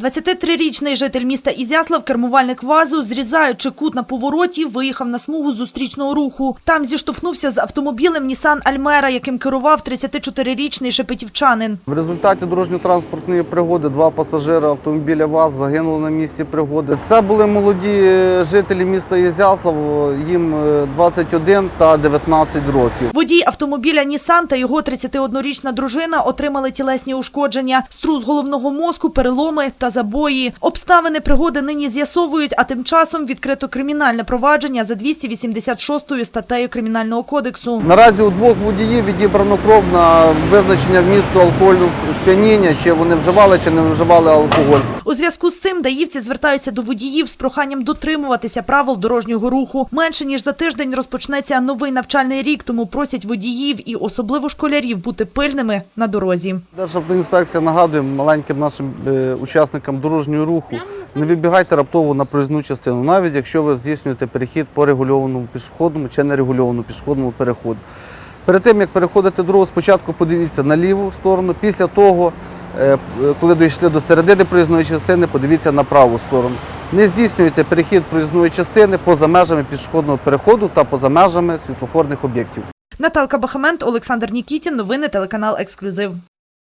23-річний житель міста Ізяслав, кермувальник ВАЗу, зрізаючи кут на повороті, виїхав на смугу зустрічного руху. Там зіштовхнувся з автомобілем Нісан Альмера, яким керував 34-річний шепетівчанин. В результаті дорожньо-транспортної пригоди два пасажири автомобіля ВАЗ загинули на місці пригоди. Це були молоді е, жителі міста Ізяслав, їм е, 21 та 19 років. Водій автомобіля Нісан та його 31-річна дружина отримали тілесні ушкодження, струс головного мозку, переломи та забої. Обставини пригоди нині з'ясовують, а тим часом відкрито кримінальне провадження за 286 статтею Кримінального кодексу. Наразі у двох водіїв відібрано кров на визначення вмісту алкогольного сп'яніння, чи вони вживали чи не вживали алкоголь. У зв'язку з цим даївці звертаються до водіїв з проханням дотримуватися правил дорожнього руху. Менше ніж за тиждень розпочнеться новий навчальний рік, тому просять водіїв і особливо школярів бути пильними на дорозі. Державтоінспекція нагадує маленьким нашим е, учасникам дорожнього руху, не вибігайте раптово на проїзну частину, навіть якщо ви здійснюєте перехід по регульованому пішохідному чи нерегульованому пішохідному переходу. Перед тим, як переходити дорогу, спочатку подивіться на ліву сторону, після того, е, коли дійшли до середини проїзної частини, подивіться на праву сторону. Не здійснюйте перехід проїзної частини поза межами пішохідного переходу та поза межами світлофорних об'єктів. Наталка Бахамент, Олександр Нікітін. Новини телеканал Ексклюзив.